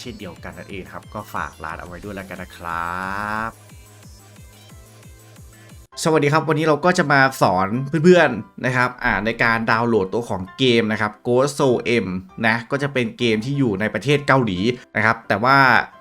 เช่นเดียวกันนั่นเองครับ ก็ฝากร้านเอาไว้ด้วยแล้วกันนะครับสวัสดีครับ วันนี้เราก็จะมาสอนเพื่อนๆนะครับอ่าในการดาวน์โหลดตัวของเกมนะครับ Ghost Soul M นะก็จะเป็นเกมที่อยู่ในประเทศเกาหลีนะครับแต่ว่า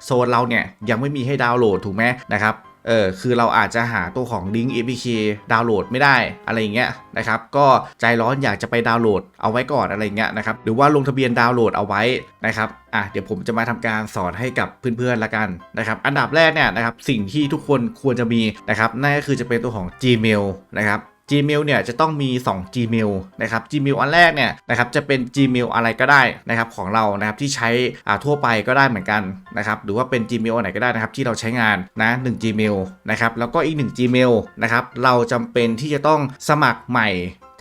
โซนเราเนี่ยยังไม่มีให้ดาวน์โหลดถูกไหมนะครับ เออคือเราอาจจะหาตัวของลิงก์ APK ดาวน์โหลดไม่ได้อะไรเงี้ยนะครับก็ใจร้อนอยากจะไปดาวน์โหลดเอาไว้ก่อนอะไรเงี้ยนะครับหรือว่าลงทะเบียนดาวน์โหลดเอาไว้นะครับอะเดี๋ยวผมจะมาทำการสอนให้กับเพื่อนๆละกันนะครับอันดับแรกเนี่ยนะครับสิ่งที่ทุกคนควรจะมีนะครับนั่นก็คือจะเป็นตัวของ Gmail นะครับ Gmail เนี่ยจะต้องมี 2 Gmail นะครับ Gmail อันแรกเนี่ยนะครับจะเป็น Gmail อะไรก็ได้นะครับของเรานะครับที่ใช้อ่าทั่วไปก็ได้เหมือนกันนะครับหรือว่าเป็น Gmail อันไหนก็ได้นะครับที่เราใช้งานนะ1 Gmail นะครับแล้วก็อีก 1 Gmail นะครับเราจำเป็นที่จะต้องสมัครใหม่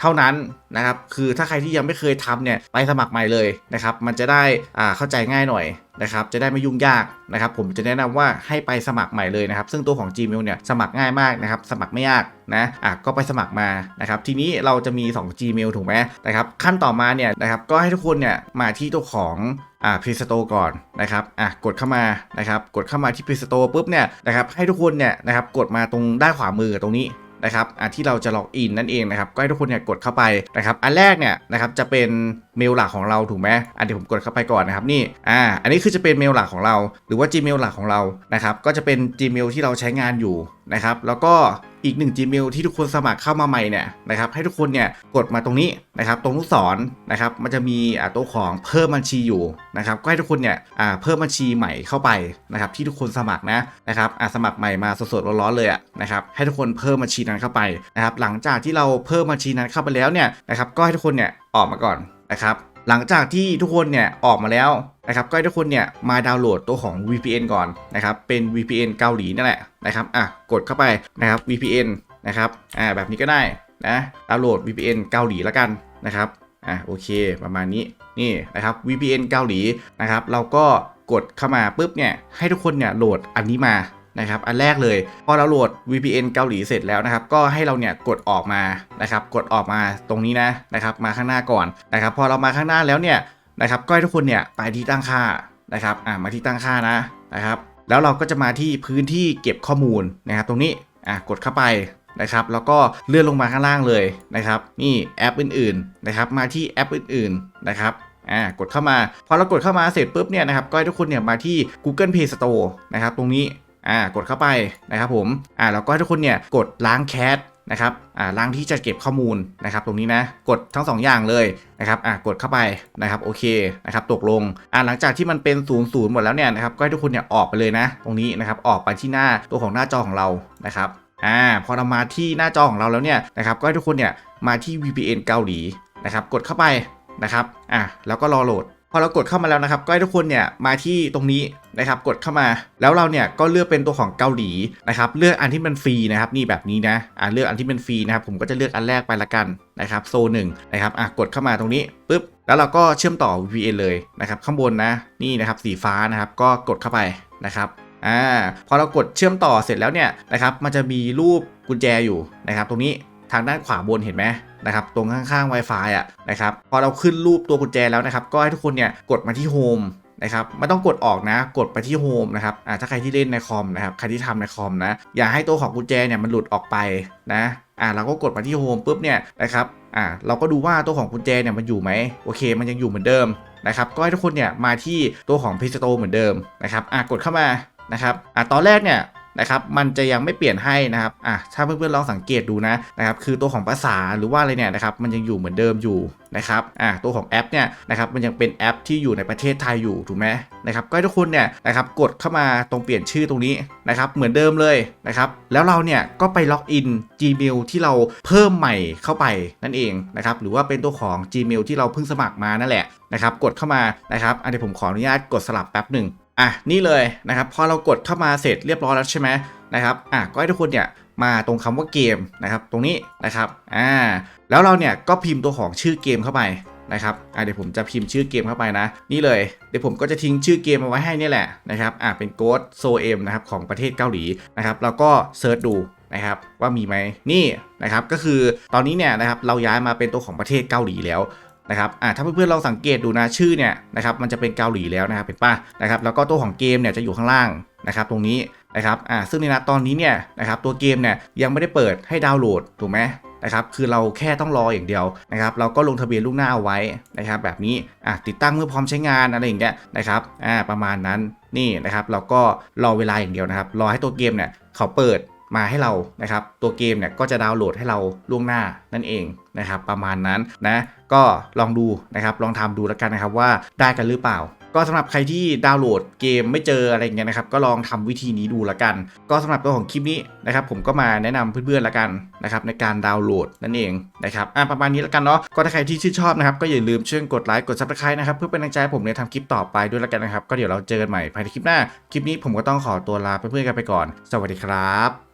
เท่านั้นนะครับ คือถ้าใครที่ยังไม่เคยทำเนี่ยไปสมัครใหม่เลยนะครับ มันจะได้อ่าเข้าใจง่ายหน่อยนะครับ จะได้ไม่ยุ่งยากนะครับ ผมจะแนะนำว่าให้ไปสมัครใหม่เลยนะครับ ซึ่งตัวของ Gmail เนี่ยสมัครง่ายมากนะครับ สมัครไม่ยากนะอะก็ไปสมัครมานะครับ ทีนี้เราจะมี 2 Gmail ถูกไหมนะครับ ขั้นต่อมาเนี่ยนะครับ ก็ให้ทุกคนเนี่ยมาที่ตัวของอ่า Play Store ก่อนนะครับอะกดเข้ามานะครับ กดเข้ามาที่ Play Store ปุ๊บเนี่ยนะครับ ให้ทุกคนเนี่ยนะครับ กดมาตรงด้านขวามือตรงนี้ นะครับอะที่เราจะล็อกอินนั่นเองนะครับก็ให้ทุกคนเนี่ยกดเข้าไปนะครับอันแรกเนี่ยนะครับจะเป็นเมลหลักของเราถูกไหมอันเดี๋ยวผมกดเข้าไปก่อนนะครับนี่อ่าอันนี้คือจะเป็นเมลหลักของเรา หรือว่า Gmail หลักของเรานะครับก็จะเป็น Gmail ที่เราใช้งานอยู่นะครับแล้วก็อีกหนึ่ง Gmail ที่ทุกคนสมัครเข้ามาใหม่เนี่ยนะครับให้ทุกคนเนี่ยกดมาตรงนี้นะครับตรงลูกศรนะครับมันจะมีอ่าตัวของเพิ่มบัญชีอยู่นะครับก็ให้ทุกคนเนี่ยอ่าเพิ่มบัญชีใหม่เข้าไปนะครับที่ทุกคนสมัครนะนะครับสมัครใหม่มาสดๆร้อนๆเลยอะนะครับให้ทุกคนเพิ่มบัญชีนั้นเข้าไปนะครับหลังจากที่เราเพิ่มบัญชีนั้นเข้าไปแล้วเนี่ยนะครับก็ให้ทุกคนเนี่ยออกมาก่อนนะครับ หลังจากที่ทุกคนเนี่ยออกมาแล้วนะครับก็ให้ทุกคนเนี่ยมาดาวน์โหลดตัวของ VPN ก่อนนะครับเป็น VPN เกาหลีนั่นแหละนะครับอะกดเข้าไปนะครับ VPN นะครับอ่าแบบนี้ก็ได้นะดาวน์โหลด VPN เกาหลีแล้วกันนะครับอะโอเคประมาณนี้นี่นะครับ VPN เกาหลีนะครับเราก็กดเข้ามาปุ๊บเนี่ยให้ทุกคนเนี่ยโหลดอันนี้มา นะครับอันแรกเลย พอเราโหลด VPN เกาหลีเสร็จแล้วนะครับก็ให้เราเนี่ยกดออกมานะครับกดออกมาตรงนี้นะนะครับมาข้างหน้าก่อนนะครับพอเรามาข้างหน้าแล้วเนี่ยนะครับก็ให้ทุกคนเนี่ยไปที่ตั้งค่านะครับอ่ามาที่ตั้งค่านะนะครับแล้วเราก็จะมาที่พื้นที่เก็บข้อมูลนะครับตรงนี้อะกดเข้าไปนะครับแล้วก็เลื่อนลงมาข้างล่างเลยนะครับนี่แอปอื่นๆนะครับมาที่แอปอื่นๆนะครับอ่ากดเข้ามา พอเรากดเข้ามาเสร็จปุ๊บเนี่ยนะครับก็ให้ทุกคนเนี่ยมาที่ Google Play Store นะครับตรงนี้ อ่ากดเข้าไปนะครับผมอ่าแล้วก็ให้ทุกคนเนี่ยกดล้างแคชนะครับอ่าล้างที่จะเก็บข้อมูลนะครับตรงนี้นะกดทั้งสองอย่างเลยนะครับอ่ากดเข้าไปนะครับโอเคนะครับตกลงอ่าหลังจากที่มันเป็นศูนย์ศูนย์หมดแล้วเนี่ยนะครับก็ให้ทุกคนเนี่ยออกไปเลยนะ ตรงนี้นะครับออกไปที่หน้าตัวของหน้าจอของเรานะครับอ่าพอเรามาที่หน้าจอของเราแล้วเนี่ยนะครับก็ให้ทุกคนเนี่ยมาที่ VPN เกาหลีนะครับกดเข้าไปนะครับอ่าแล้วก็รอโหลด พอเรากดเข้ามาแล้วนะครับ ก็ให้ทุกคนเนี่ยมาที่ตรงนี้นะครับกดเข้ามาแล้วเราเนี่ยก็เลือกเป็นตัวของเกาหลีนะครับเลือกอันที่มันฟรีนะครับนี่แบบนี้นะอ่าเลือกอันที่มันฟรีนะครับผมก็จะเลือกอันแรกไปละกันนะครับโซนหนึ่งนะครับอะกดเข้ามาตรงนี้ปุ๊บแล้วเราก็เชื่อมต่อ VPN เลยนะครับข้างบนนะนี่นะครับสีฟ้านะครับก็กดเข้าไปนะครับอ่าพอเรากดเชื่อมต่อเสร็จแล้วเนี่ยนะครับมันจะมีรูปกุญแจอยู่นะครับตรงนี้ ทางด้านขวาบนเห็นไหมนะครับตรงข้างๆ Wi-Fi อะนะครับพอเราขึ้นรูปตัวกุญแจแล้วนะครับก็ให้ทุกคนเนี่ยกดมาที่โฮมนะครับไม่ต้องกดออกนะกดไปที่โฮมนะครับอ่าถ้าใครที่เล่นในคอมนะครับใครที่ทำในคอมนะอย่าให้ตัวของกุญแจเนี่ยมันหลุดออกไปนะอ่าเราก็กดมาที่โฮมปุ๊บเนี่ยนะครับอ่าเราก็ดูว่าตัวของกุญแจเนี่ยมันอยู่ไหมโอเค มันยังอยู่เหมือนเดิมนะครับก็ให้ทุกคนเนี่ยมาที่ตัวของ Play Store เหมือนเดิมนะครับอ่ากดเข้ามานะครับอ่าตอนแรกเนี่ย นะครับมันจะยังไม่เปลี่ยนให้นะครับอะถ้าเพื่อนๆลองสังเกตดูนะนะครับคือตัวของภาษาหรือว่าอะไรเนี่ยนะครับมันยังอยู่เหมือนเดิมอยู่นะครับอะตัวของแอปเนี่ยนะครับมันยังเป็นแอปที่อยู่ในประเทศไทยอยู่ถูกไหมนะครับก็ให้ทุกคนเนี่ยนะครับกดเข้ามาตรงเปลี่ยนชื่อตรงนี้นะครับเหมือนเดิมเลยนะครับแล้วเราเนี่ยก็ไปล็อกอิน Gmail ที่เราเพิ่มใหม่เข้าไปนั่นเองนะครับหรือว่าเป็นตัวของ Gmail ที่เราเพิ่งสมัครมานั่นแหละนะครับกดเข้ามานะครับอันนี้ผมขออนุญาตกดสลับแป๊บหนึ่ง อะนี่เลยนะครับพอเรากดเข้ามาเสร็จเรียบร้อยแล้วใช่ไหมนะครับอะก็ให้ทุกคนเนี่ยมาตรงคำว่าเกมนะครับตรงนี้นะครับอ่าแล้วเราเนี่ยก็พิมพ์ตัวของชื่อเกมเข้าไปนะครับอะเดี๋ยวผมจะพิมพ์ชื่อเกมเข้าไปนะ นี่เลย เดี๋ยวผมก็จะทิ้งชื่อเกมเอาไว้ให้นี่แหละนะครับอะเป็น Ghost So M นะครับของประเทศเกาหลีนะครับแล้วก็เซิร์ชดูนะครับว่ามีไหมนี่นะครับก็คือตอนนี้เนี่ยนะครับเราย้ายมาเป็นตัวของประเทศเกาหลีแล้ว นะครับอ่าถ้าเพื่อนๆลองสังเกตดูนะชื่อเนี่ยนะครับมันจะเป็นเกาหลีแล้วนะครับเห็นป่ะนะครับแล้วก็ตัวของเกมเนี่ยจะอยู่ข้างล่างนะครับตรงนี้นะครับอ่าซึ่งในนะตอนนี้เนี่ยนะครับตัวเกมเนี่ยยังไม่ได้เปิดให้ดาวน์โหลดถูกไหมนะครับคือเราแค่ต้องรออย่างเดียวนะครับเราก็ลงทะเบียนล่วงหน้าเอาไว้นะครับแบบนี้อะติดตั้งเมื่อพร้อมใช้งานอะไรอย่างเงี้ยนะครับอ่าประมาณนั้นนี่นะครับเราก็รอเวลาอย่างเดียวนะครับรอให้ตัวเกมเนี่ยเขาเปิด มาให้เรานะครับ ตัวเกมเนี่ยก็จะดาวน์โหลดให้เราล่วงหน้านั่นเองนะครับ ประมาณนั้นนะ ก็ลองดูนะครับ ลองทำดูแล้วกันนะครับว่าได้กันหรือเปล่า ก็สำหรับใครที่ดาวน์โหลดเกมไม่เจออะไรเงี้ยนะครับ ก็ลองทำวิธีนี้ดูแล้วกัน ก็สำหรับตัวของคลิปนี้นะครับ ผมก็มาแนะนำเพื่อนๆแล้วกันนะครับในการดาวน์โหลดนั่นเองนะครับอะประมาณนี้แล้วกันเนาะก็ถ้าใครที่ชื่นชอบนะครับก็อย่าลืมช่วยกดไลค์กดซับสไครต์นะครับเพื่อเป็นกำลังใจให้ผมในทำคลิปต่อไปด้วยแล้วกันนะครับ ก็เดี๋ยวเราเจอกันใหม่ภายในคลิปหน้าคลิปนี้ผมก็ต้องขอตัวลาเพื่อนๆกันไปก่อน สวัสดีครับ